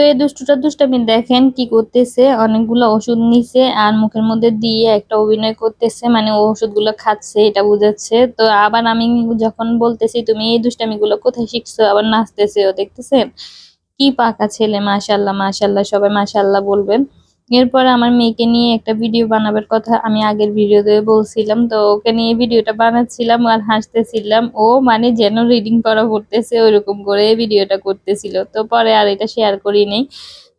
তো এই দুষ্টুটা দুষ্টামি দেখেন কি করতেছে, অনেকগুলো ওষুধ নিছে আর মুখের মধ্যে দিয়ে একটা অভিনয় করতেছে মানে ও ওষুধগুলো খাচ্ছে, এটা বুঝাচ্ছে। তো আবার আমি যখন বলতেছি, তুমি এই দুষ্টামিগুলো কোথায় শিখছো? আবার নাচতেছে ও দেখতেছেন। কি পাকা ছেলে, মাশাল্লাহ মাশাল্লাহ, সবাই মাশাল্লাহ বলবেন। এরপরে আমার মেয়েকে নিয়ে একটা ভিডিও বানাবার কথা আমি আগের ভিডিওতে বলছিলাম। তো ওকে নিয়ে ভিডিওটা বানাচ্ছিলাম আর হাসতেছিলাম। ও মানে যেন রিডিং করা পড়তেছে, ওইরকম করে ভিডিওটা করতেছিল। তো পরে আর এটা শেয়ার করি নেই।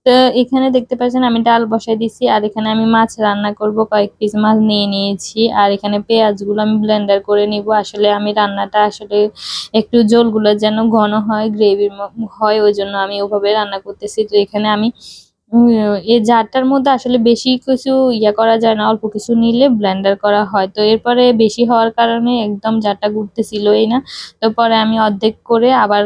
তো এখানে দেখতে পাচ্ছেন আমি ডাল বসাই দিছি আর এখানে আমি মাছ রান্না করব। কয়েক পিস মাছ নিয়ে নিয়েছি আর এখানে পেঁয়াজগুলো আমি ব্লেন্ডার করে নিব। আসলে আমি রান্নাটা আসলে একটু জলগুলো যেন ঘন হয় গ্রেভির হয়, ওই জন্য আমি ওভাবে রান্না করতেছি। তো এখানে আমি এই জারটার মধ্যে আসলে বেশি কিছু ইয়া করা যায় না, অল্প কিছু নিলে ব্লেন্ডার করা হয়। তো এরপরে বেশি হওয়ার কারণে একদম জারটা ঘুরতেছিলই না। তো পরে আমি অর্ধেক করে আবার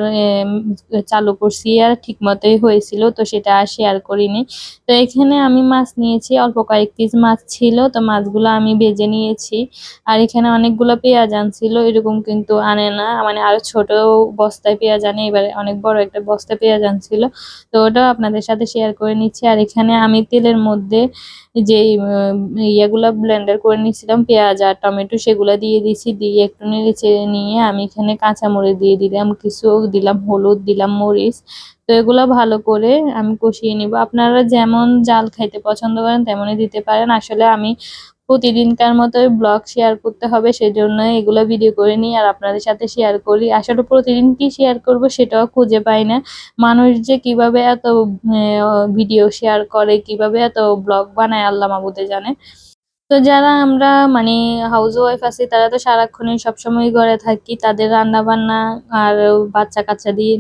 চালু করছি আর ঠিক মতোই হয়েছিল, তো সেটা আর শেয়ার করিনি। তো এখানে আমি মাছ নিয়েছি, অল্প কয়েক পিস মাছ ছিল, তো মাছগুলো আমি ভেজে নিয়েছি। আর এখানে অনেকগুলো পেঁয়াজ আনছিল, এরকম কিন্তু আনে না মানে আরও ছোট বস্তায় পেঁয়াজ আনে, এবারে অনেক বড় একটা বস্তায় পেঁয়াজ আনছিল। তো ওটাও আপনাদের সাথে শেয়ার করে নিচ্ছি। নিচ্ছি আর এখানে আমি তেলের মধ্যে যে ইয়েগুলো ব্লেন্ডার করে নিয়েছিলাম, পেঁয়াজ আর টমেটো সেগুলো দিয়ে দিয়েছি। দিয়ে একটু নেড়ে নিয়ে আমি এখানে কাঁচামরিচ দিয়ে দিলাম, কিছু দিলাম, হলুদ দিলাম, মরিচ। তো এগুলো ভালো করে আমি কষিয়ে নিব। আপনারা যেমন জাল খাইতে পছন্দ করেন, তেমনই দিতে পারেন। আসলে আমি প্রতিদিনকার মতো ব্লগ শেয়ার করতে হবে সেজন্য এগুলো ভিডিও করে নিই আর আপনাদের সাথে শেয়ার করি। আসলে প্রতিদিন কি শেয়ার করব সেটাও খুঁজে পাই না। মানুষ যে কীভাবে এত ভিডিও শেয়ার করে, কীভাবে এত ব্লগ বানায়, আল্লাহ মাবুদে জানে। তো যারা আমরা মানে হাউস ওয়াইফ আছি, তারা তো সারাক্ষণই সবসময় ঘরে থাকি। তাদের রান্না বান্না আর বাচ্চা কাচ্চা দিয়ে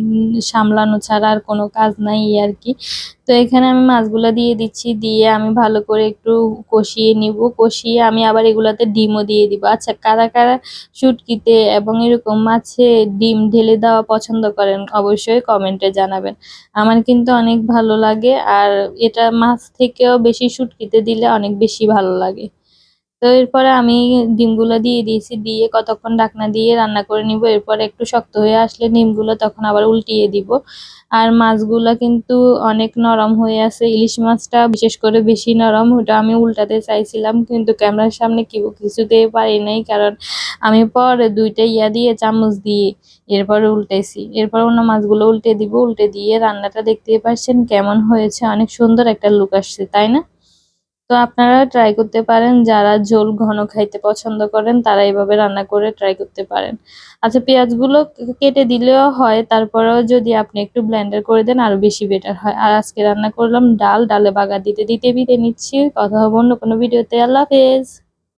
সামলানো ছাড়া আর কোনো কাজ নাই আর কি। তো এখানে আমি মাছগুলো দিয়ে দিচ্ছি, দিয়ে আমি ভালো করে একটু কষিয়ে নিব। কষিয়ে আমি আবার এগুলাতে ডিমও দিয়ে দিব। আচ্ছা কারা কারা শুটকিতে এবং এরকম মাছে ডিম ঢেলে দেওয়া পছন্দ করেন অবশ্যই কমেন্টে জানাবেন। আমার কিন্তু অনেক ভালো লাগে আর এটা মাছ থেকেও বেশি শুটকিতে দিলে অনেক বেশি ভালো লাগে। তো এরপরে আমি ডিমগুলো দিয়ে দিয়েছি, দিয়ে কতক্ষণ ঢাকনা দিয়ে রান্না করে নিব। এরপরে একটু শক্ত হয়ে আসলে ডিমগুলো তখন আবার উল্টিয়ে দিব। আর মাছগুলো কিন্তু অনেক নরম হয়ে আছে, ইলিশ মাছটা বিশেষ করে বেশি নরম, ওটা আমি উল্টাতে চাইছিলাম, কিন্তু ক্যামেরার সামনে কি কিছুতেই পারি নাই, কারণ আমি পরে দুইটা ইয়া দিয়ে চামচ দিয়ে এরপরে উল্টেছি এরপর অন্য মাছগুলো উল্টে দিব, উল্টে দিয়ে রান্নাটা দেখতে পাচ্ছেন কেমন হয়েছে, অনেক সুন্দর একটা লুক আসছে, তাই না? তো আপনারা ট্রাই করতে পারেন, যারা ঝোল ঘন খাইতে পছন্দ করেন, তারা এভাবে রান্না করে ট্রাই করতে পারেন। আচ্ছা পেঁয়াজগুলো কেটে দিলেও হয়, তারপরেও যদি আপনি একটু ব্ল্যান্ডার করে দেন আরও বেশি বেটার হয়। আর আজকে রান্না করলাম ডাল, ডালে বাগা দিতে দিতে বিতে নিচ্ছি। কথা হব অন্য কোনো ভিডিওতে আল্লাহ হাফেজ।